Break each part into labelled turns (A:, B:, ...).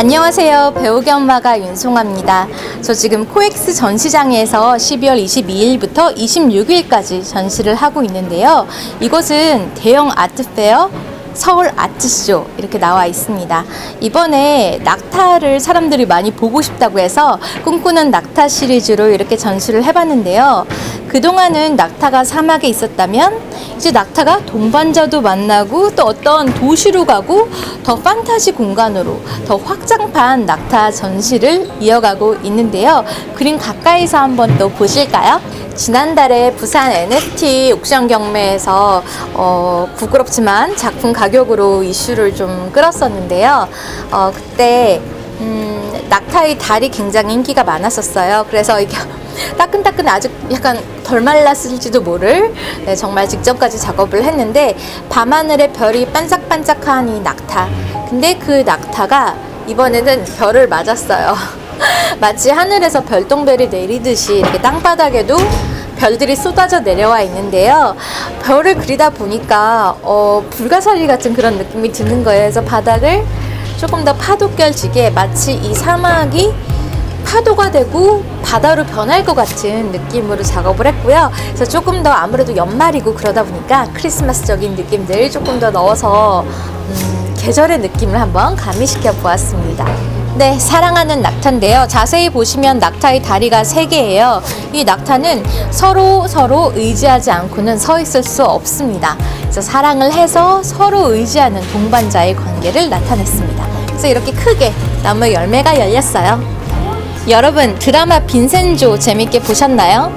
A: 안녕하세요. 배우기 엄마가 윤송아입니다. 저 지금 코엑스 전시장에서 12월 22일부터 26일까지 전시를 하고 있는데요. 이곳은 대형 아트페어 서울 아트쇼 이렇게 나와 있습니다. 이번에 낙타를 사람들이 많이 보고 싶다고 해서 꿈꾸는 낙타 시리즈로 이렇게 전시를 해봤는데요. 그동안은 낙타가 사막에 있었다면 이제 낙타가 동반자도 만나고 또 어떤 도시로 가고 더 판타지 공간으로 더 확장판 낙타 전시를 이어가고 있는데요. 그림 가까이서 한번 또 보실까요? 지난달에 부산 NFT 옥션 경매에서 어, 부끄럽지만 작품 가격으로 이슈를 좀 끌었었는데요. 어, 그때 음, 낙타의 달이 굉장히 인기가 많았었어요. 그래서 이게 따끈따끈 아직 약간 덜 말랐을지도 모를 네, 정말 직전까지 작업을 했는데 밤하늘에 별이 반짝반짝한 이 낙타. 근데 그 낙타가 이번에는 별을 맞았어요. 마치 하늘에서 별똥별이 내리듯이 이렇게 땅바닥에도 별들이 쏟아져 내려와 있는데요. 별을 그리다 보니까 어, 불가사리 같은 그런 느낌이 드는 거예요. 그래서 바닥을 조금 더 파도결지게 마치 이 사막이 파도가 되고 바다로 변할 것 같은 느낌으로 작업을 했고요. 그래서 조금 더 아무래도 연말이고 그러다 보니까 크리스마스적인 느낌들 조금 더 넣어서 음, 계절의 느낌을 한번 가미시켜 보았습니다. 네, 사랑하는 낙타인데요. 자세히 보시면 낙타의 다리가 세 개예요. 이 낙타는 서로 서로 의지하지 않고는 서 있을 수 없습니다. 그래서 사랑을 해서 서로 의지하는 동반자의 관계를 나타냈습니다. 그래서 이렇게 크게 나무에 열매가 열렸어요. 여러분 드라마 빈센조 재밌게 보셨나요?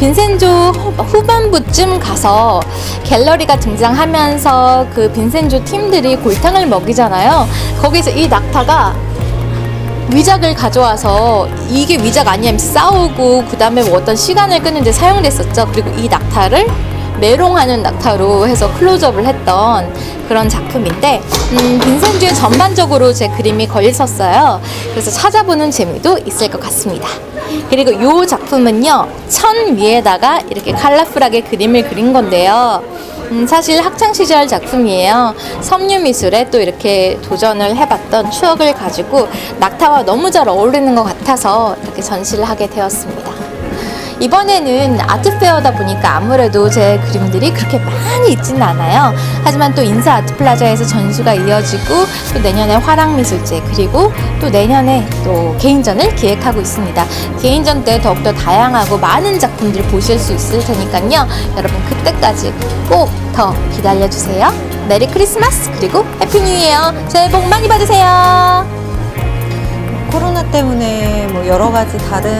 A: 빈센조 후- 후반부쯤 가서 갤러리가 등장하면서 그 빈센조 팀들이 골탕을 먹이잖아요. 거기서 이 낙타가 위작을 가져와서 이게 위작 아니면 싸우고 그 다음에 뭐 어떤 시간을 끄는데 사용됐었죠. 그리고 이 낙타를 메롱하는 낙타로 해서 클로즈업을 했던 그런 작품인데 음, 빈센주에 전반적으로 제 그림이 걸려 있었어요. 그래서 찾아보는 재미도 있을 것 같습니다. 그리고 이 작품은요 천 위에다가 이렇게 컬러풀하게 그림을 그린 건데요. 음, 사실 학창 시절 작품이에요. 섬유 미술에 또 이렇게 도전을 해봤던 추억을 가지고 낙타와 너무 잘 어울리는 것 같아서 이렇게 전시를 하게 되었습니다. 이번에는 아트페어다 보니까 아무래도 제 그림들이 그렇게 많이 있지는 않아요. 하지만 또 인사 아트플라자에서 전시가 이어지고 또 내년에 화랑미술제 그리고 또 내년에 또 개인전을 기획하고 있습니다. 개인전 때 더욱더 다양하고 많은 작품들 보실 수 있을 테니까요. 여러분 그때까지 꼭 더 기다려주세요. 메리 크리스마스 그리고 해피 뉴 이어 새해 복 많이 받으세요.
B: 때문에 뭐 여러 가지 다른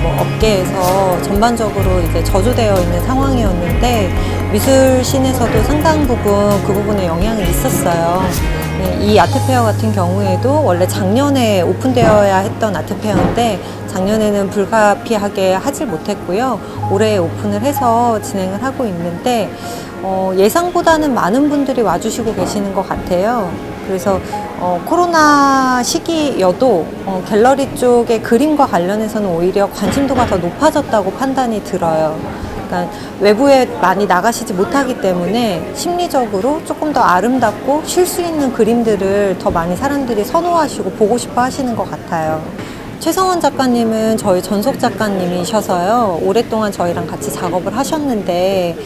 B: 뭐 업계에서 전반적으로 이제 저조되어 있는 상황이었는데 미술신에서도 상당 부분 그 부분에 영향이 있었어요. 네, 이 아트페어 같은 경우에도 원래 작년에 오픈되어야 했던 아트페어인데 작년에는 불가피하게 하질 못했고요. 올해 오픈을 해서 진행을 하고 있는데 어, 예상보다는 많은 분들이 와주시고 계시는 것 같아요. 그래서 어, 코로나 시기여도 어, 갤러리 쪽의 그림과 관련해서는 오히려 관심도가 더 높아졌다고 판단이 들어요. 그러니까 외부에 많이 나가시지 못하기 때문에 심리적으로 조금 더 아름답고 쉴 수 있는 그림들을 더 많이 사람들이 선호하시고 보고 싶어 하시는 것 같아요. 최성원 작가님은 저희 전속 작가님이셔서요. 오랫동안 저희랑 같이 작업을 하셨는데,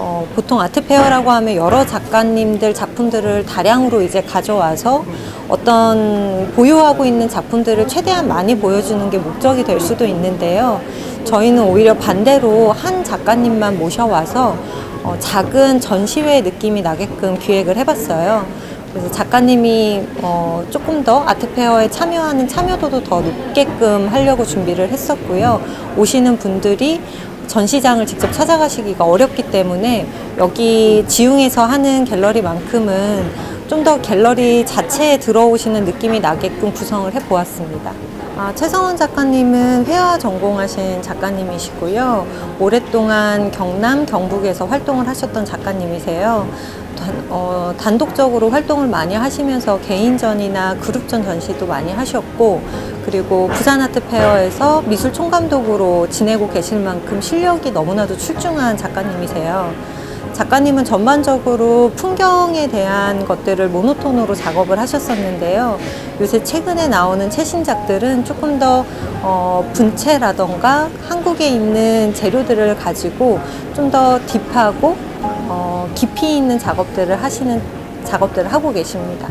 B: 어, 보통 아트페어라고 하면 여러 작가님들 작품들을 다량으로 이제 가져와서 어떤 보유하고 있는 작품들을 최대한 많이 보여주는 게 목적이 될 수도 있는데요. 저희는 오히려 반대로 한 작가님만 모셔와서 어, 작은 전시회 느낌이 나게끔 기획을 해봤어요. 그래서 작가님이 어, 조금 더 아트페어에 참여하는 참여도도 더 높게끔 하려고 준비를 했었고요. 오시는 분들이 전시장을 직접 찾아가시기가 어렵기 때문에 여기 지웅에서 하는 갤러리만큼은 좀 더 갤러리 자체에 들어오시는 느낌이 나게끔 구성을 해 보았습니다. 아, 최성원 작가님은 회화 전공하신 작가님이시고요. 오랫동안 경남, 경북에서 활동을 하셨던 작가님이세요. 단, 어, 단독적으로 활동을 많이 하시면서 개인전이나 그룹전 전시도 많이 하셨고, 그리고 부산 아트 페어에서 미술 총감독으로 지내고 계실 만큼 실력이 너무나도 출중한 작가님이세요. 작가님은 전반적으로 풍경에 대한 것들을 모노톤으로 작업을 하셨었는데요. 요새 최근에 나오는 최신작들은 조금 더 어, 분체라던가 한국에 있는 재료들을 가지고 좀 더 딥하고 어, 깊이 있는 작업들을 하시는 작업들을 하고 계십니다.